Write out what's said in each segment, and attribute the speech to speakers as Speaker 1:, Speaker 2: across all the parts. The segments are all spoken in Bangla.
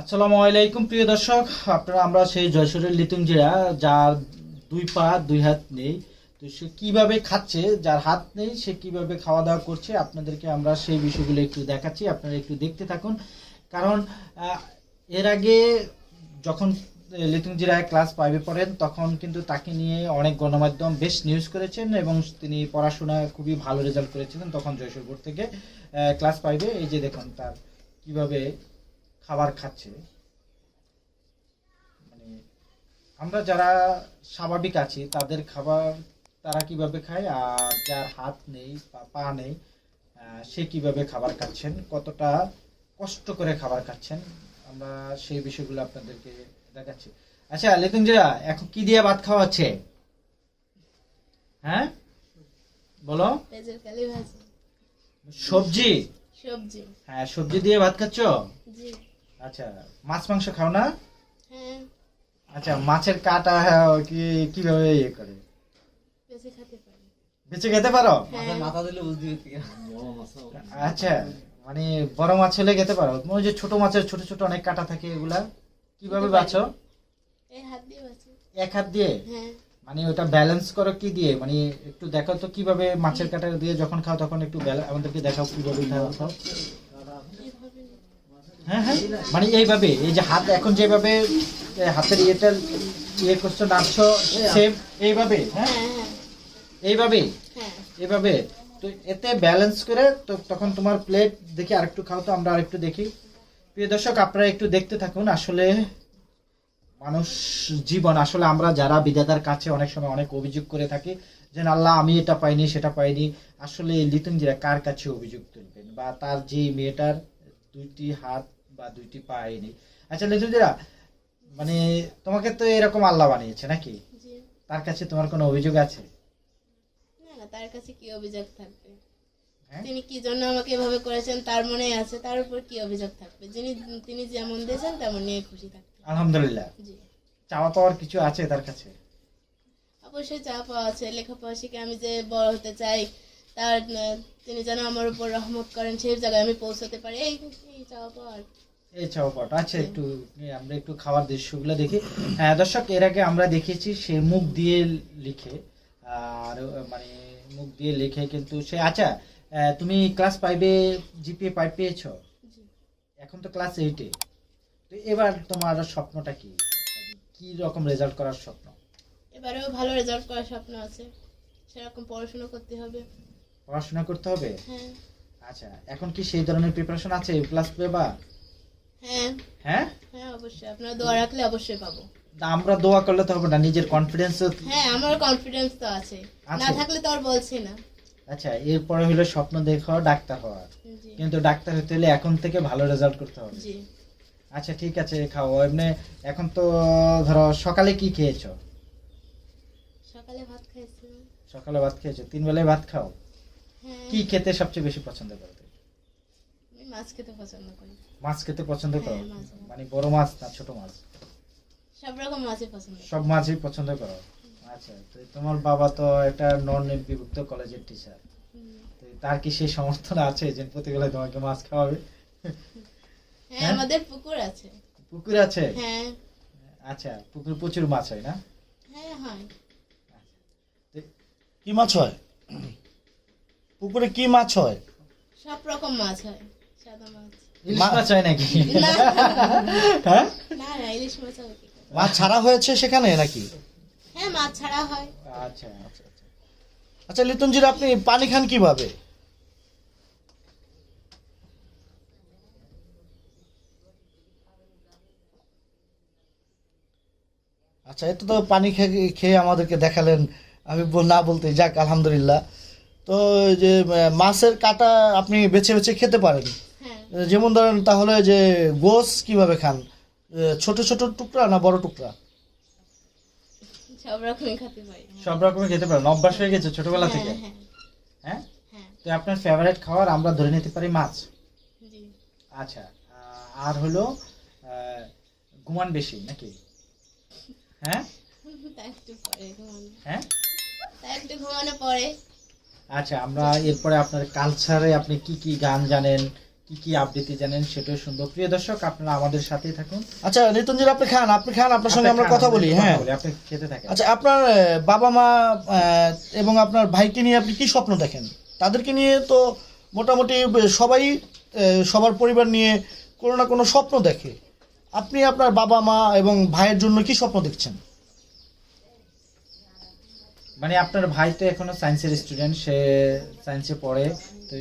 Speaker 1: আসসালামু আলাইকুম, প্রিয় দর্শক। আপনারা, আমরা সেই জয়সুরের লিতুম জিরা, যার দুই পা, দুই হাত নেই। তো সে কীভাবে খাচ্ছে, যার হাত নেই, সে কীভাবে খাওয়া দাওয়া করছে, আপনাদেরকে আমরা সেই বিষয়গুলো একটু দেখাচ্ছি। আপনারা একটু দেখতে থাকুন। কারণ এর আগে যখন লিতুম জিরা ক্লাস ফাইভে পড়েন, তখন কিন্তু তাকে নিয়ে অনেক গণমাধ্যম বেশ নিউজ করেছেন এবং তিনি পড়াশোনায় খুবই ভালো রেজাল্ট করেছিলেন তখন জয়সুর বোর্ড থেকে। ক্লাস ফাইভে, এই যে দেখুন তার কীভাবে খাবার খাচ্ছে। মানে আমরা যারা স্বাভাবিক আছি তাদের খাবার তারা কীভাবে খায় আর যার হাত নেই বা পা নেই সে কীভাবে খাবার খাচ্ছেন কতটা কষ্ট করে খাবার খাচ্ছেন আমরা সেই বিষয়গুলো আপনাদেরকে দেখাচ্ছি। আচ্ছা লেতুঞ্জিরা এখন কি দিয়ে ভাত খাওয়া হচ্ছে? হ্যাঁ? বলো। সবজি?
Speaker 2: সবজি।
Speaker 1: হ্যাঁ সবজি দিয়ে ভাত খাচ্ছ?
Speaker 2: জি।
Speaker 1: আচ্ছা মাছ মাংস খাও না?
Speaker 2: হ্যাঁ।
Speaker 1: আচ্ছা মাছের কাটা হ্যাঁ, কি কীভাবে ইয়ে করে?
Speaker 2: বেশি খেতে পারি।
Speaker 1: বেঁচে খেতে পারো?
Speaker 2: হ্যাঁ।
Speaker 3: মাথা দিলে
Speaker 1: আচ্ছা মানে বড় মাছ হলে খেতে পারো? ওই যে ছোট মাছের ছোট ছোট অনেক কাটা থাকে এগুলা কীভাবে বাছি এক হাত দিয়ে মানে ওটা ব্যালেন্স করো কি দিয়ে? মানে একটু দেখো তো কীভাবে মাছের কাটা দিয়ে যখন খাও তখন একটু আমাদেরকে দেখাও কীভাবে খাও। হ্যাঁ হ্যাঁ। মানে এইভাবে এই যে হাত এখন যেভাবে হাতের ইয়েটা ইয়ে করছ নাড়ছো সেম এইভাবে হ্যাঁ?
Speaker 2: হ্যাঁ হ্যাঁ।
Speaker 1: এইভাবে?
Speaker 2: হ্যাঁ।
Speaker 1: তো এতে ব্যালেন্স করে তো তখন তোমার প্লেট দেখি আরেকটু খাও তো আমরা আরেকটু দেখি। প্রিয় দর্শক আপনারা একটু দেখতে থাকুন আসলে মানুষ জীবন আসলে আমরা যারা বিধাতার কাছে অনেক সময় অনেক অভিযোগ করে থাকি যে আল্লাহ আমি এটা পাইনি সেটা পাইনি। আসলে লিতুঞ্জিরা কার কাছে অভিযোগ তুলবেন? বা তার যে মেয়েটার দুইটি হাত বা দুইটি পায়নি আচ্ছা লিতুঞ্জিরা মানে তোমাকে তো এরকম আল্লাহ বানিয়েছে নাকি? তার কাছে তোমার কোনো অভিযোগ আছে?
Speaker 2: না তার কাছে কি অভিযোগ থাকবে?
Speaker 1: হ্যাঁ?
Speaker 2: তিনি কি জন্য আমাকে এভাবে করেছেন? তার মনে আছে তার উপর কি অভিযোগ থাকবে? যিনি তিনি যেমন দিয়েছেন তেমন নিয়ে খুশি থাকবে
Speaker 1: আলহামদুলিল্লাহ। চাওয়া পাওয়ার কিছু আছে তার কাছে?
Speaker 2: অবশ্যই চা পাওয়া আছে। লেখাপড়া শিখে আমি যে বড় হতে চাই তার তিনি যেন আমার উপর রহমত করেন সেই জায়গায় আমি পৌঁছাতে পারি। এই চাওয়া পাওয়া।
Speaker 1: এই চাওয়া পাওয়াটা আচ্ছা একটু আমরা একটু খাওয়ার দৃশ্যগুলো দেখি। হ্যাঁ দর্শক এর আগে আমরা দেখেছি সে মুখ দিয়ে লিখে আর মানে মুখ দিয়ে লিখে কিন্তু সে আচ্ছা তুমি ক্লাস ফাইভে জিপিএ ফাইভ পেয়েছ? এখন তো ক্লাস এইটে তো এবার তোমার স্বপ্নটা কি? কি রকম রেজাল্ট করার স্বপ্ন?
Speaker 2: এবারেও ভালো রেজাল্ট করার স্বপ্ন আছে। সেরকম পড়াশোনা করতে হবে।
Speaker 1: পড়াশোনা করতে হবে?
Speaker 2: হ্যাঁ।
Speaker 1: আচ্ছা এখন কি সেই ধরনের প্রিপারেশন আছে প্লাস পেবা
Speaker 2: হ্যাঁ।
Speaker 1: হ্যাঁ?
Speaker 2: হ্যাঁ অবশ্যই। আপনারা দোয়া রাখলে অবশ্যই পাবো।
Speaker 1: আমরা দোয়া করলে তো হবে না নিজের কনফিডেন্স
Speaker 2: হ্যাঁ আমার কনফিডেন্স তো আছে? না থাকলে তো আর বলছি না।
Speaker 1: আচ্ছা এরপরে হলো স্বপ্ন দেখা ডাক্তার হওয়া। কিন্তু ডাক্তার হতে হলে এখন থেকে ভালো রেজাল্ট করতে হবে। আচ্ছা ঠিক আছে খাও। এমনি এখন তো ধরো সকালে কি খেয়েছো?
Speaker 2: সকালে ভাত খাইছিলাম।
Speaker 1: সকালে ভাত খেয়েছো তিন বেলায় ভাত খাও। কি খেতে সবচেয়ে বেশি পছন্দ করো
Speaker 2: মাছ খেতে পছন্দ করি।
Speaker 1: মাছ খেতে পছন্দ করো?
Speaker 2: হ্যাঁ,
Speaker 1: মানে বড় মাছ না ছোট মাছ?
Speaker 2: সব রকম মাছই পছন্দ
Speaker 1: সব মাছই পছন্দ করো? আচ্ছা তো তোমার বাবা তো একটা নন বিভক্ত কলেজের টিচার তো তার কি সেই সমর্থন আছে যে প্রতিবেলায় তোমাকে মাছ খাওয়াবে?
Speaker 2: হ্যাঁ
Speaker 1: হ্যাঁ?
Speaker 2: আমাদের পুকুর আছে।
Speaker 1: পুকুর আছে?
Speaker 2: হ্যাঁ।
Speaker 1: আচ্ছা পুকুর প্রচুর মাছ হয় না?
Speaker 2: হ্যাঁ হয়।
Speaker 4: কি মাছ হয়? পুকুরে কি মাছ হয়?
Speaker 2: সব রকম মাছ হয়। মাছ
Speaker 1: হয় নাকি? হ্যাঁ।
Speaker 2: মাছ
Speaker 4: ছাড়া হয়েছে সেখানে নাকি?
Speaker 2: হ্যাঁ মাছ ছাড়া হয়।
Speaker 1: আচ্ছা আচ্ছা আচ্ছা।
Speaker 4: আচ্ছা আপনি পানি খান কীভাবে? আচ্ছা এটা তো পানি খেয়ে খেয়ে আমাদেরকে দেখালেন। আমি না বলতে যাক আলহামদুলিল্লাহ। তো যে মাছের কাটা আপনি বেছে বেছে খেতে পারেন?
Speaker 2: হ্যাঁ
Speaker 4: যেমন ধরেন তাহলে যে গোস কীভাবে খান? ছোট ছোট টুকরা না বড় টুকরা?
Speaker 2: সব রকমই খেতে পারি।
Speaker 1: সব খেতে পারেন। অভ্যাস হয়ে গেছে ছোটবেলা থেকে?
Speaker 2: হ্যাঁ হ্যাঁ।
Speaker 1: হ্যাঁ?
Speaker 2: হ্যাঁ।
Speaker 1: তো আপনার ফেভারিট খাবার? আমরা ধরে নিতে পারি মাছ। আচ্ছা আর হলো ঘুমান বেশি নাকি? হ্যাঁ?
Speaker 2: তা একটু পরে ঘুমানো
Speaker 1: হ্যাঁ আচ্ছা আমরা এরপরে আপনার কালচারে আপনি কি কি গান জানেন? কি কি আপডেটে জানেন সেটাও শুনব। প্রিয় দর্শক আপনারা আমাদের সাথেই থাকুন।
Speaker 4: আচ্ছা নিতঞ্জির আপনি খান আপনি খান আপনার সঙ্গে আমরা কথা বলি হ্যাঁ।
Speaker 1: আপনি খেতে থাকেন।
Speaker 4: আচ্ছা আপনার বাবা মা এবং আপনার ভাইকে নিয়ে আপনি কি স্বপ্ন দেখেন? তাদেরকে নিয়ে তো মোটামুটি সবাই সবার পরিবার নিয়ে কোনো না কোনো স্বপ্ন দেখে। আপনি আপনার বাবা মা এবং ভাইয়ের জন্য কি স্বপ্ন দেখছেন?
Speaker 1: মানে আপনার ভাই তো এখনও সায়েন্সের স্টুডেন্ট সে সায়েন্সে পড়ে তো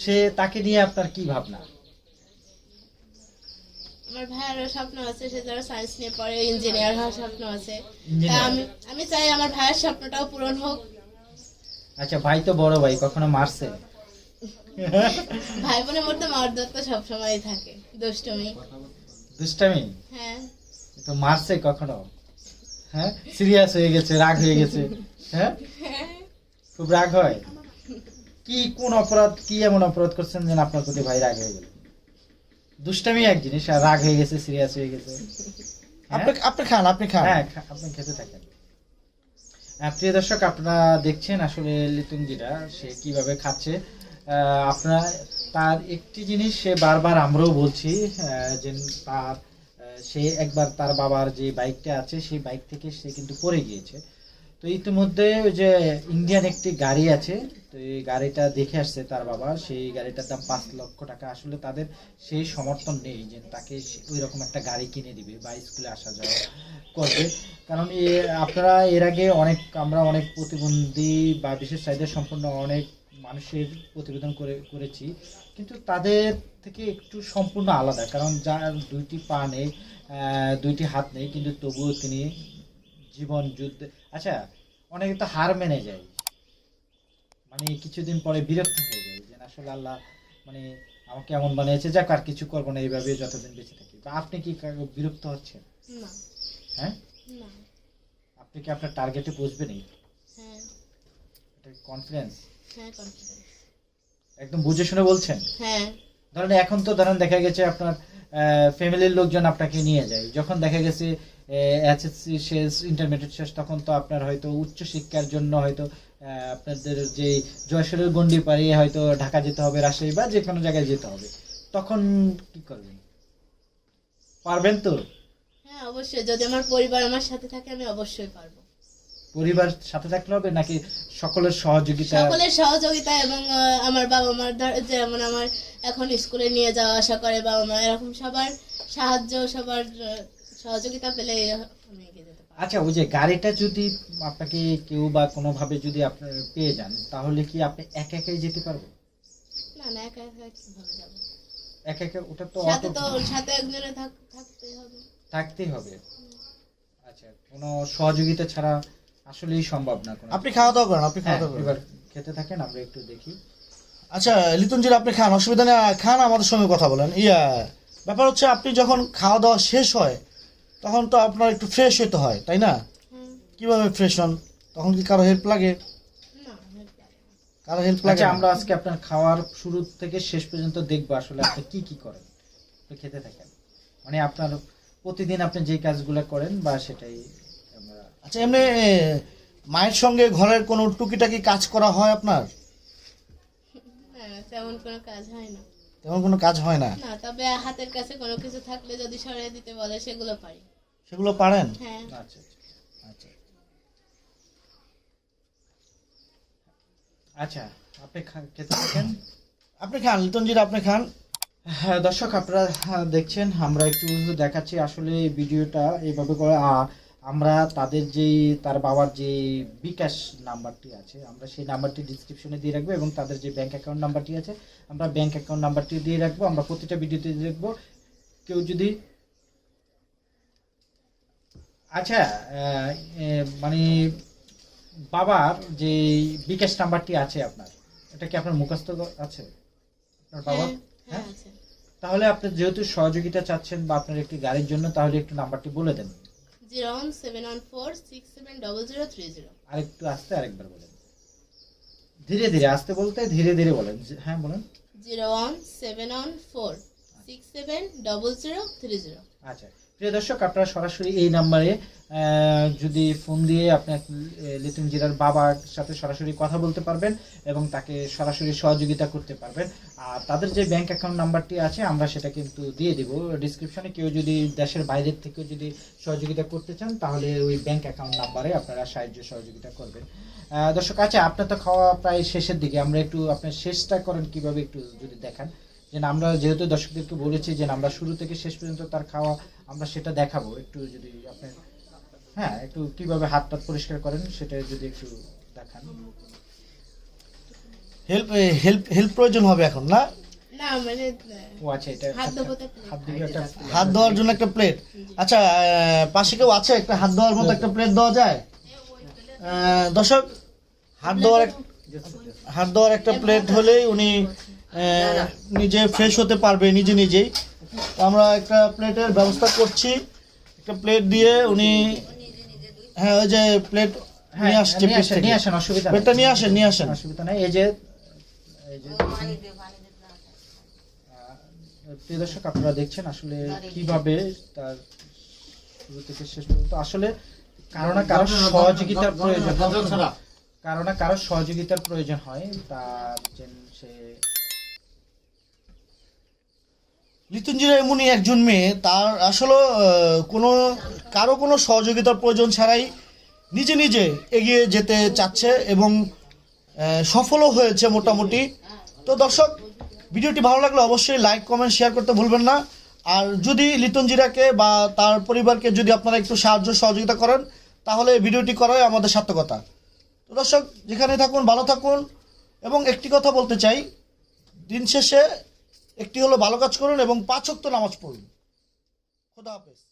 Speaker 1: সে তাকে নিয়ে আপনার কি ভাবনা?
Speaker 2: আমার ভাইয়েরও স্বপ্ন আছে সে যারা সায়েন্স নিয়ে পড়ে ইঞ্জিনিয়ার হওয়ার স্বপ্ন আছে। আমি আমি চাই আমার ভাইয়ের স্বপ্নটাও পূরণ হোক।
Speaker 1: আচ্ছা ভাই তো বড় ভাই কখনো মারছে?
Speaker 2: ভাই বোনের মধ্যে মারধর তো সবসময় থাকে দুষ্টমি।
Speaker 1: দুষ্টামি?
Speaker 2: হ্যাঁ।
Speaker 1: তো মারছে কখনো? হ্যাঁ? সিরিয়াস হয়ে গেছে রাগ হয়ে গেছে। হ্যাঁ। খুব রাগ হয়? কি কোন অপরাধ কি এমন অপরাধ করছেন যেন আপনার প্রতি ভাই রাগ হয়ে গেল? দুষ্টামি এক জিনিস আর রাগ হয়ে গেছে সিরিয়াস হয়ে গেছে। হ্যাঁ?
Speaker 4: আপনি আপনি খান আপনি খান।
Speaker 1: হ্যাঁ আপনি খেতে থাকেন। প্রিয় দর্শক আপনারা দেখছেন আসলে লিটুঙ্গিরা সে কীভাবে খাচ্ছে। আহ, আপনারা তার একটি জিনিস সে বারবার আমরাও বলছি যে তার সে একবার তার বাবার যে বাইকটা আছে সেই বাইক থেকে সে কিন্তু পড়ে গিয়েছে। তো ইতিমধ্যে ওই যে ইন্ডিয়ান একটি গাড়ি আছে, তো এই গাড়িটা দেখে আসছে তার বাবা। সেই গাড়িটার দাম পাঁচ লক্ষ টাকা। আসলে তাদের সেই সমর্থন নেই যে তাকে ওই রকম একটা গাড়ি কিনে দিবে বা স্কুলে আসা যাওয়া করবে। কারণ আপনারা এর আগে অনেক, আমরা অনেক প্রতিবন্ধী বা বিশেষ চাহিদা সম্পন্ন অনেক মানুষের প্রতিবেদন করে, করেছি। কিন্তু তাদের থেকে একটু সম্পূর্ণ আলাদা। কারণ যার দুইটি পা নেই দুইটি হাত নেই, কিন্তু তবুও তিনি জীবন যুদ্ধে। আচ্ছা অনেকে তো হার মেনে যায়। মানে কিছুদিন পরে বিরক্ত হয়ে যায় যে আসলে আল্লাহ মানে আমাকে এমন বানিয়েছে যাক আর কিছু করব না এইভাবে যতদিন বেঁচে থাকি। আপনি কি বিরক্ত হচ্ছেন?
Speaker 2: না।
Speaker 1: হ্যাঁ?
Speaker 2: না।
Speaker 1: আপনি কি আপনার টার্গেটে পৌঁছবেন
Speaker 2: হ্যাঁ।
Speaker 1: এটা কনফিডেন্স
Speaker 2: হ্যাঁ কনফিডেন্স
Speaker 1: একদম বুঝে শুনে বলছেন?
Speaker 2: হ্যাঁ।
Speaker 1: ধরেন এখন তো ধরেন দেখা গেছে আপনার ফ্যামিলির লোকজন আপনাকে নিয়ে যায়। যখন দেখা গেছে এইচএসসি শেষ ইন্টারমিডিয়েট শেষ তখন তো আপনার হয়তো উচ্চ শিক্ষার জন্য হয়তো আপনাদের যে জয়সরের গন্ডি পাড়িয়ে হয়তো ঢাকা যেতে হবে রাজশাহী বা যে কোনো জায়গায় যেতে হবে। তখন কি করবেন? পারবেন তো?
Speaker 2: হ্যাঁ অবশ্যই। যদি আমার পরিবার আমার সাথে থাকে আমি অবশ্যই পারব।
Speaker 1: পরিবার সাথে থাকলে হবে নাকি সকলের সহযোগিতা?
Speaker 2: সকলের সহযোগিতা এবং আমার বাবা মার যেমন আমার এখন স্কুলে নিয়ে যাওয়া আসা করে বাবা মা এরকম সবার সাহায্য সবার সহযোগিতা পেলে আমি এগিয়ে যেতে পারব
Speaker 1: আচ্ছা ওই যে গাড়িটা যদি আপনাকে কেউ বা কোনোভাবে যদি আপনার পেয়ে যান তাহলে কি আপনি একা একাই যেতে পারবেন?
Speaker 2: না না একা একা কীভাবে যাব?
Speaker 1: একা একা ওটা তো
Speaker 2: সাথে তো সাথে একজনে থাকতে হবে।
Speaker 1: থাকতেই হবে। আচ্ছা কোনো সহযোগিতা ছাড়া আসলেই সম্ভব না কোনো।
Speaker 4: আপনি খাওয়া দাওয়া করেন আপনি
Speaker 1: হ্যাঁ,
Speaker 4: খাওয়া দাওয়া করেন।
Speaker 1: এবার খেতে থাকেন আমরা একটু দেখি।
Speaker 4: আচ্ছা লিটনজির আপনি খান অসুবিধা নেই খান আমাদের সঙ্গে কথা বলেন। ইয়া ব্যাপার হচ্ছে আপনি যখন খাওয়া দাওয়া শেষ হয় তখন তো আপনার একটু ফ্রেশ হতে হয় তাই না? কীভাবে ফ্রেশ হন? তখন কি কারও হেল্প লাগে। কারও হেল্প লাগে
Speaker 1: আচ্ছা আমরা আজকে আপনার খাওয়ার শুরু থেকে শেষ পর্যন্ত দেখব আসলে আপনি কি কি করেন খেতে থাকেন। মানে আপনার প্রতিদিন আপনি যে কাজগুলো করেন বা সেটাই
Speaker 4: আচ্ছা এমনি মায়ের সঙ্গে ঘরের কোনো টুকিটাকি কাজ করা হয় আপনার?
Speaker 2: না না, তেমন কোনো কাজ হয় না।
Speaker 4: তেমন কোনো কাজ হয় না?
Speaker 2: না তবে হাতের কাছে কোনো কিছু থাকলে যদি সরিয়ে দিতে বলে সেগুলো পারি।
Speaker 4: সেগুলো পারেন?
Speaker 2: হ্যাঁ।
Speaker 1: আচ্ছা
Speaker 4: আচ্ছা
Speaker 1: আচ্ছা। আপনি খা- খেতে থাকেন?
Speaker 4: আপনি খান লিটনজির আপনি খান।
Speaker 1: হ্যাঁ দর্শক আপনারা হ্যাঁ, দেখছেন আমরা একটু দেখাচ্ছি আসলে এই ভিডিওটা এইভাবে করে। আমরা তাদের যেই তার বাবার যে বিকাশ নাম্বারটি আছে আমরা সেই নাম্বারটি ডিসক্রিপশনে দিয়ে রাখব এবং তাদের যে ব্যাংক অ্যাকাউন্ট নাম্বারটি আছে আমরা ব্যাংক অ্যাকাউন্ট নাম্বারটি দিয়ে রাখব। আমরা প্রতিটা ভিডিওতে দিয়ে রাখব কেউ যদি আচ্ছা মানে বাবার যে বিকাশ নাম্বারটি আছে আপনার এটা কি আপনার মুখস্থ আছে? আপনার বাবা?
Speaker 2: হ্যাঁ হ্যাঁ
Speaker 1: তাহলে আপনি যেহেতু সহযোগিতা চাচ্ছেন বা আপনার একটি গাড়ির জন্য তাহলে একটু নাম্বারটি বলে দেন।
Speaker 2: Zero one seven one four six seven double zero three zero.
Speaker 1: আরেকটু আস্তে আরেকবার বলেন। ধীরে ধীরে আস্তে বলতে ধীরে ধীরে বলেন। হ্যাঁ বলেন।
Speaker 2: Zero one seven one four six seven double zero three zero.
Speaker 1: আচ্ছা। প্রিয় দর্শক, আপনারা সরাসরি এই নাম্বারে যদি ফোন দিয়ে আপনার লিটন জিরার বাবার সাথে সরাসরি কথা বলতে পারবেন এবং তাকে সরাসরি সহযোগিতা করতে পারবেন। আর তাদের যে ব্যাংক অ্যাকাউন্ট নাম্বারটি আছে, আমরা সেটা কিন্তু দিয়ে দিব। ডিসক্রিপশনে কেউ যদি দেশের বাইরের থেকে যদি সহযোগিতা করতে চান, তাহলে ওই ব্যাংক অ্যাকাউন্ট নাম্বারে আপনারা সাহায্য, সহযোগিতা করবেন। দর্শক আছে আপনার তো খাওয়া প্রায় শেষের দিকে। আমরা একটু আপনার শেষটা করেন কীভাবে একটু যদি দেখান। যে আমরা যেহেতু দর্শকদেরকে বলেছি যে আমরা শুরু থেকে শেষ পর্যন্ত তার খাওয়া আমরা সেটা দেখাবো। একটু যদি আপনি হ্যাঁ একটু কীভাবে হাত টাত পরিষ্কার করেন সেটা যদি একটু দেখান।
Speaker 4: হেল্প হেল্প হেল্প প্রয়োজন হবে এখন না?
Speaker 2: না মানে
Speaker 1: ও আচ্ছা এটা
Speaker 2: হাত
Speaker 4: ধোয়ার জন্য একটা প্লেট আচ্ছা পাশে কেউ আছে? একটা হাত ধোয়ার মতো একটা প্লেট দেওয়া যায়? দর্শক হাত ধোয়ার হাত ধোয়ার একটা প্লেট হলেই উনি নিজে ফ্রেশ হতে পারবে নিজে নিজেই। আমরা একটা প্লেটের ব্যবস্থা করছি। একটা প্লেট দিয়ে উনি হ্যাঁ ওই যে প্লেট
Speaker 1: হ্যাঁ
Speaker 4: নিয়ে আসছে
Speaker 1: নিয়ে আসেন অসুবিধা
Speaker 4: প্লেটটা নিয়ে আসেন নিয়ে আসেন।
Speaker 1: অসুবিধা নেই। এই যে এই প্রিয় দর্শক আপনারা দেখছেন আসলে কীভাবে তার শুরু থেকে শেষ পর্যন্ত। আসলে কারও না কারও সহযোগিতার প্রয়োজন। কারও না কারও সহযোগিতার প্রয়োজন হয়। তার সে
Speaker 4: লিতুঞ্জিরা এমনই একজন মেয়ে, তার আসলে কোনো, কারও কোনো সহযোগিতার প্রয়োজন ছাড়াই নিজে নিজে এগিয়ে যেতে চাচ্ছে এবং সফলও হয়েছে মোটামুটি। তো দর্শক, ভিডিওটি ভালো লাগলে অবশ্যই লাইক কমেন্ট শেয়ার করতে ভুলবেন না। আর যদি লিটনজিরাকে বা তার পরিবারকে যদি আপনারা একটু সাহায্য, সহযোগিতা করেন, তাহলে ভিডিওটি করাই আমাদের সার্থকতা। তো দর্শক, যেখানে থাকুন, ভালো থাকুন। এবং একটি কথা বলতে চাই, দিন শেষে একটি হলো ভালো কাজ করুন এবং পাঁচ ওয়াক্ত নামাজ পড়ুন। খোদা হাফেজ।